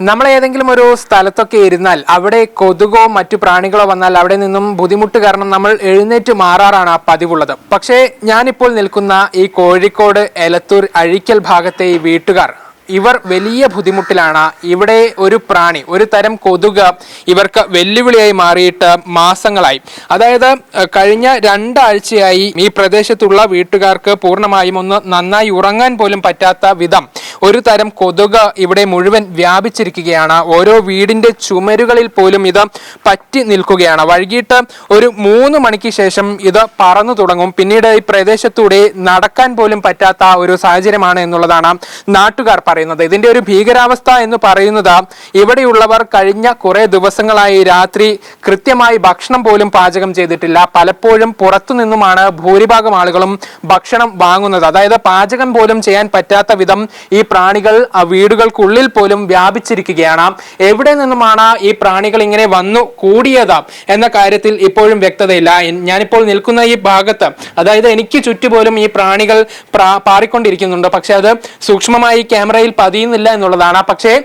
നമ്മൾ ഏതെങ്കിലും ഒരു സ്ഥലത്തൊക്കെ ഇരുന്നാൽ അവിടെ കൊതുകോ മറ്റു പ്രാണികളോ വന്നാൽ അവിടെ നിന്നും ബുദ്ധിമുട്ട് കാരണം നമ്മൾ എഴുന്നേറ്റ് മാറാറാണ് ആ പതിവുള്ളത്. പക്ഷേ ഞാനിപ്പോൾ നിൽക്കുന്ന ഈ കോഴിക്കോട് എലത്തൂർ അഴിക്കൽ ഭാഗത്തെ ഈ വീട്ടുകാർ ഇവർ വലിയ ബുദ്ധിമുട്ടിലാണ്. ഇവിടെ ഒരു പ്രാണി ഒരു തരം കൊതുക് ഇവർക്ക് വെല്ലുവിളിയായി മാറിയിട്ട് മാസങ്ങളായി. അതായത് കഴിഞ്ഞ രണ്ടാഴ്ചയായി ഈ പ്രദേശത്തുള്ള വീട്ടുകാർക്ക് പൂർണമായും ഒന്ന് നന്നായി ഉറങ്ങാൻ പോലും പറ്റാത്ത വിധം ഒരു തരം കൊതുക് ഇവിടെ മുഴുവൻ വ്യാപിച്ചിരിക്കുകയാണ്. ഓരോ വീടിന്റെ ചുമരുകളിൽ പോലും ഇത് പറ്റി നിൽക്കുകയാണ്. വൈകിട്ട് ഒരു മൂന്ന് മണിക്ക് ശേഷം ഇത് പറന്നു തുടങ്ങും. പിന്നീട് ഈ പ്രദേശത്തൂടെ നടക്കാൻ പോലും പറ്റാത്ത ഒരു സാഹചര്യമാണ് എന്നുള്ളതാണ് നാട്ടുകാർ പറയുന്നത്. ഇതിന്റെ ഒരു ഭീകരാവസ്ഥ എന്ന് പറയുന്നത് ഇവിടെയുള്ളവർ കഴിഞ്ഞ കുറെ ദിവസങ്ങളായി രാത്രി കൃത്യമായി ഭക്ഷണം പോലും പാചകം ചെയ്തിട്ടില്ല. പലപ്പോഴും പുറത്തു നിന്നുമാണ് ഭൂരിഭാഗം ആളുകളും ഭക്ഷണം വാങ്ങുന്നത്. അതായത് പാചകം പോലും ചെയ്യാൻ പറ്റാത്ത വിധം ഈ പ്രാണികൾ വീടുകൾക്കുള്ളിൽ പോലും വ്യാപിച്ചിരിക്കുകയാണ്. എവിടെ നിന്നുമാണ് ഈ പ്രാണികൾ ഇങ്ങനെ വന്നു കൂടിയത് എന്ന കാര്യത്തിൽ ഇപ്പോഴും വ്യക്തതയില്ല. ഞാനിപ്പോൾ നിൽക്കുന്ന ഈ ഭാഗത്ത് അതായത് എനിക്ക് ചുറ്റുപോലും ഈ പ്രാണികൾ പ്രാ- പാറിക്കൊണ്ടിരിക്കുന്നുണ്ട്. പക്ഷെ അത് സൂക്ഷ്മമായി ക്യാമറയിൽ പതിയുന്നില്ല എന്നുള്ളതാണ്. പക്ഷേ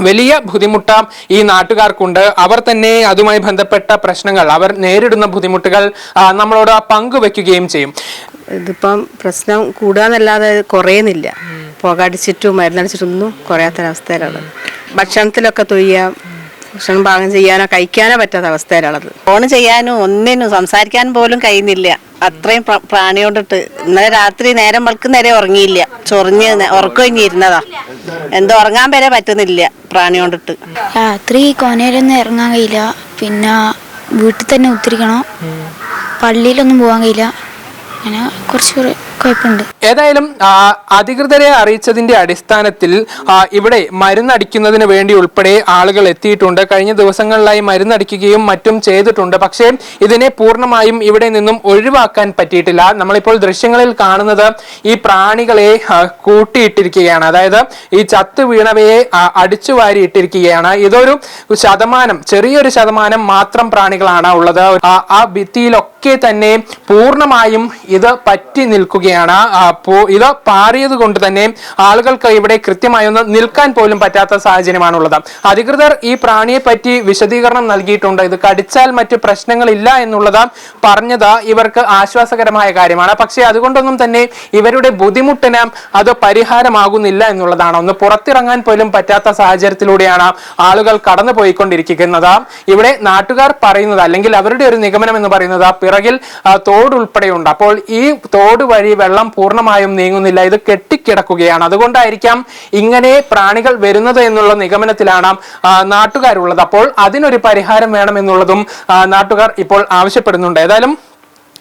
വലിയ ബുദ്ധിമുട്ട് ഈ നാട്ടുകാർക്കുണ്ട്. അവർ തന്നെ അതുമായി ബന്ധപ്പെട്ട പ്രശ്നങ്ങൾ അവർ നേരിടുന്ന ബുദ്ധിമുട്ടുകൾ നമ്മളോട് പങ്കുവെക്കുകയും ചെയ്യും. ഇതിപ്പം പ്രശ്നം കൂടാന്നല്ലാതെ കുറയുന്നില്ല. പുക അടിച്ചിട്ടും മരുന്നടിച്ചിട്ടൊന്നും കുറയാത്തൊരവസ്ഥയിലാണ്. ഭക്ഷണത്തിലൊക്കെ തൊയ്യാം. ഭക്ഷണം പാകം ചെയ്യാനോ കഴിക്കാനോ പറ്റാത്ത അവസ്ഥയിലാണത്. ഫോൺ ചെയ്യാനോ ഒന്നിനും സംസാരിക്കാൻ പോലും കഴിയുന്നില്ല. അത്രയും പ്ര- പ്രാണി കൊണ്ടിട്ട് ഇന്നലെ രാത്രി നേരം വെളുക്കുന്നേരെ ഉറങ്ങിയില്ല. ചൊറിഞ്ഞ് നെ- ഉറക്കം കഴിഞ്ഞിരുന്നതാ എന്തോ ഉറങ്ങാൻ വരെ പറ്റുന്നില്ല പ്രാണി കൊണ്ടിട്ട് രാത്രി കോനയിലൊന്നും ഇറങ്ങാൻ കഴിയില്ല. പിന്നെ വീട്ടിൽ തന്നെ ഉത്തിരിക്കണം പള്ളിയിലൊന്നും പോകാൻ കഴിയില്ല. അങ്ങനെ കുറച്ച് കുറെ- ഏതായാലും അധികൃതരെ അറിയിച്ചതിന്റെ അടിസ്ഥാനത്തിൽ ഇവിടെ മരുന്നടിക്കുന്നതിന് വേണ്ടി ഉൾപ്പെടെ ആളുകൾ എത്തിയിട്ടുണ്ട്. കഴിഞ്ഞ ദിവസങ്ങളിലായി മരുന്നടിക്കുകയും മറ്റും ചെയ്തിട്ടുണ്ട്. പക്ഷേ ഇതിനെ പൂർണമായും ഇവിടെ നിന്നും ഒഴിവാക്കാൻ പറ്റിയിട്ടില്ല. നമ്മളിപ്പോൾ ദൃശ്യങ്ങളിൽ കാണുന്നത് ഈ പ്രാണികളെ കൂട്ടിയിട്ടിരിക്കുകയാണ്. അതായത് ഈ ചത്തു വീണവയെ അടിച്ചു വാരിയിട്ടിരിക്കുകയാണ്. ഇതൊരു ശതമാനം ചെറിയൊരു ശതമാനം മാത്രം പ്രാണികളാണ് ഉള്ളത്. ആ- ഭിത്തിയിലൊക്കെ തന്നെ പൂർണമായും ഇത് പറ്റി നിൽക്കുകയാണ്. ആ, പോ- ഇത് പാറിയത് കൊണ്ട് തന്നെ ആളുകൾക്ക് ഇവിടെ കൃത്യമായി ഒന്ന് നിൽക്കാൻ പോലും പറ്റാത്ത സാഹചര്യമാണുള്ളത്. അധികൃതർ ഈ പ്രാണിയെ പറ്റി വിശദീകരണം നൽകിയിട്ടുണ്ട്. ഇത് കടിച്ചാൽ മറ്റു പ്രശ്നങ്ങളില്ല എന്നുള്ളത് പറഞ്ഞത് ഇവർക്ക് ആശ്വാസകരമായ കാര്യമാണ്. പക്ഷേ അതുകൊണ്ടൊന്നും തന്നെ ഇവരുടെ ബുദ്ധിമുട്ടിന് അത് പരിഹാരമാകുന്നില്ല എന്നുള്ളതാണ്. ഒന്ന് പുറത്തിറങ്ങാൻ പോലും പറ്റാത്ത സാഹചര്യത്തിലൂടെയാണ് ആളുകൾ കടന്നു പോയിക്കൊണ്ടിരിക്കുന്നത് ഇവിടെ നാട്ടുകാർ പറയുന്നത് അല്ലെങ്കിൽ അവരുടെ ഒരു നിഗമനം എന്ന് പറയുന്നത് പിറകിൽ തോടുൾപ്പെടെയുണ്ട്. അപ്പോൾ ഈ തോട് വഴി വെള്ളം പൂർണമായും നീങ്ങുന്നില്ല. ഇത് കെട്ടിക്കിടക്കുകയാണ്. അതുകൊണ്ടായിരിക്കാം ഇങ്ങനെ പ്രാണികൾ വരുന്നത് എന്നുള്ള നിഗമനത്തിലാണ് നാട്ടുകാരുള്ളത്. അപ്പോൾ അതിനൊരു പരിഹാരം വേണമെന്നുള്ളതും നാട്ടുകാർ ഇപ്പോൾ ആവശ്യപ്പെടുന്നുണ്ട്. ഏതായാലും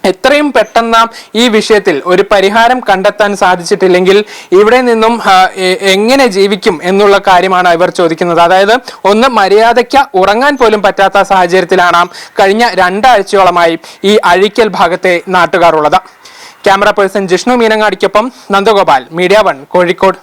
എത്രയും പെട്ടെന്ന് ഈ വിഷയത്തിൽ ഒരു പരിഹാരം കണ്ടെത്താൻ സാധിച്ചിട്ടില്ലെങ്കിൽ ഇവിടെ നിന്നും എങ്ങനെ ജീവിക്കും എന്നുള്ള കാര്യമാണ് ഇവർ ചോദിക്കുന്നത്. അതായത് ഒന്ന് മര്യാദയ്ക്ക് ഉറങ്ങാൻ പോലും പറ്റാത്ത സാഹചര്യത്തിലാണ് കഴിഞ്ഞ രണ്ടാഴ്ചയോളമായി ഈ അഴിക്കൽ ഭാഗത്തെ നാട്ടുകാർ ഉള്ളത് ക്യാമറ പേഴ്സൺ ജിഷ്ണു മീനങ്ങാടിക്കൊപ്പം നന്ദഗോപാൽ മീഡിയ വൺ കോഴിക്കോട്.